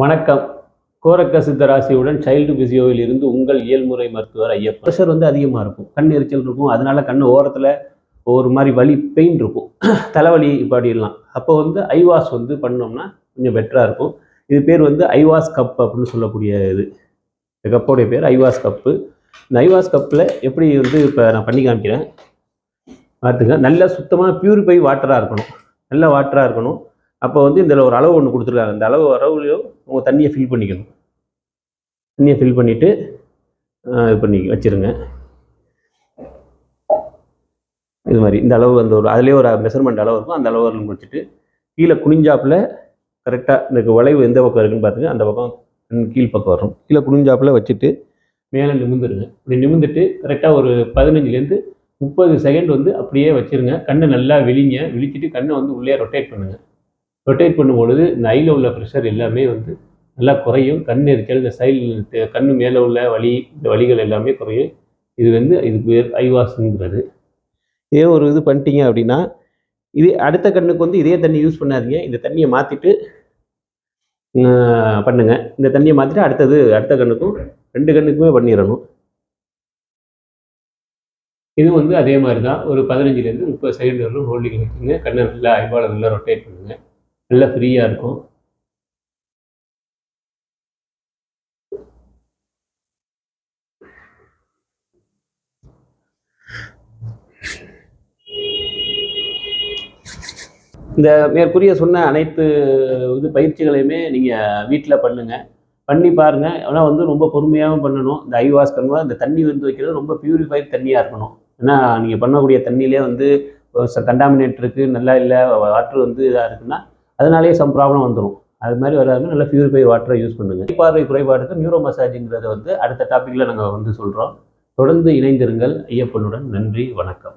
வணக்கம். கோரக்க சித்தராசியுடன் சைல்டு பிசியோவில் இருந்து உங்கள் இயல்முறை மருத்துவர் ஐயப்பன். ப்ரெஷர் வந்து அதிகமாக இருக்கும். கண் எரிச்சல் இருக்கும். அதனால கண் ஓரத்தில் ஒரு மாதிரி வலி பெயின் இருக்கும். தலைவலி இப்படிலாம் அப்போ வந்து ஐவாஸ் வந்து பண்ணோம்னா கொஞ்சம் பெட்டராக இருக்கும். இது பேர் வந்து ஐவாஸ் கப் அப்படின்னு சொல்லக்கூடிய இது. இந்த கப்போடைய பேர் ஐவாஸ் கப்பு இந்த ஐவாஸ் கப்பில் எப்படி வந்து இப்போ நான் பண்ணி காமிக்கிறேன். பார்த்துங்க நல்லா சுத்தமாக ப்யூரிஃபை வாட்டராக இருக்கணும். நல்ல வாட்டராக இருக்கணும். அப்போ வந்து இதில் ஒரு அளவு ஒன்று கொடுத்துருக்காங்க. அந்த அளவு அளவுலையும் உங்கள் தண்ணியை ஃபில் பண்ணிக்கணும். தண்ணியை ஃபில் பண்ணிவிட்டு இது பண்ணி வச்சுருங்க. இது மாதிரி இந்த அளவு அந்த ஒரு அதுலேயே ஒரு மெஷர்மெண்ட் அளவு இருக்கும். அந்த அளவு முடிச்சுட்டு கீழே குனிஞ்சாப்பில் கரெக்டாக இந்த வளைவு எந்த பக்கம் இருக்குன்னு பார்த்துங்க அந்த பக்கம் கீழ் பக்கம் வரும். கீழே குனிஞ்சாப்பில் வச்சுட்டு மேலே நிமிந்துருங்க இப்படி நிமிந்துட்டு கரெக்டாக ஒரு பதினஞ்சுலேருந்து முப்பது செகண்ட் வந்து அப்படியே வச்சுருங்க. கண்ணை நல்லா விழிங்க. விழிச்சிட்டு கண்ணை வந்து உள்ளே ரொட்டேட் பண்ணுங்கள் ரொட்டேட் பண்ணும்பொழுது இந்த ஐயில் உள்ள ப்ரெஷர் எல்லாமே வந்து நல்லா குறையும். கண் எரிச்சல் இந்த சைடு கண் மேலே உள்ள வலி இந்த வலிகள் எல்லாமே குறையும். இது வந்து இதுக்கு பேர் ஐவாஸுங்கிறது. இதே ஒரு இது பண்ணிட்டீங்க அப்படின்னா இது அடுத்த கண்ணுக்கு வந்து இதே தண்ணி யூஸ் பண்ணாதீங்க. இந்த தண்ணியை மாற்றிட்டு பண்ணுங்க. இந்த தண்ணியை மாற்றிட்டு அடுத்தது அடுத்த கண்ணுக்கும் ரெண்டு கண்ணுக்குமே பண்ணிடணும். இது வந்து அதே மாதிரி தான் ஒரு பதினஞ்சுலேருந்து முப்பது செகண்ட் வரலும் ஹோல்டிங் வச்சுங்க. கண்ணை நல்லா ஐபாலை நல்லா ரொட்டேட் பண்ணுங்க. நல்லா ஃப்ரீயாக இருக்கும். இந்த மேற்கூறிய சொன்ன அனைத்து இது பயிற்சிகளையுமே நீங்கள் வீட்டில் பண்ணுங்கள் பண்ணி பாருங்கள் ஆனால் வந்து ரொம்ப பொறுமையாகவும் பண்ணணும். இந்த ஐவாஸ் கன்வா இந்த தண்ணி வந்து வைக்கிறது ரொம்ப பியூரிஃபைட் தண்ணியாக இருக்கணும். ஏன்னா நீங்கள் பண்ணக்கூடிய தண்ணியிலே வந்து கண்டாமினேட் இருக்குது நல்லா இல்லை வாட்ரு வந்து இதாக இருக்குன்னா அதனாலேயே சம் ப்ராப்ளம் வந்துடும் அது மாதிரி வராமல் நல்லா பியூரிஃபை வாட்டரை யூஸ் பண்ணுங்கள் பார்வை குறைபாடுக்கு நியூரோ மசாஜிங்கிறத வந்து அடுத்த டாப்பிக்கில் நாங்கள் வந்து சொல்கிறோம் தொடர்ந்து இணைந்திருங்கள். ஐயப்பனுடன் நன்றி வணக்கம்.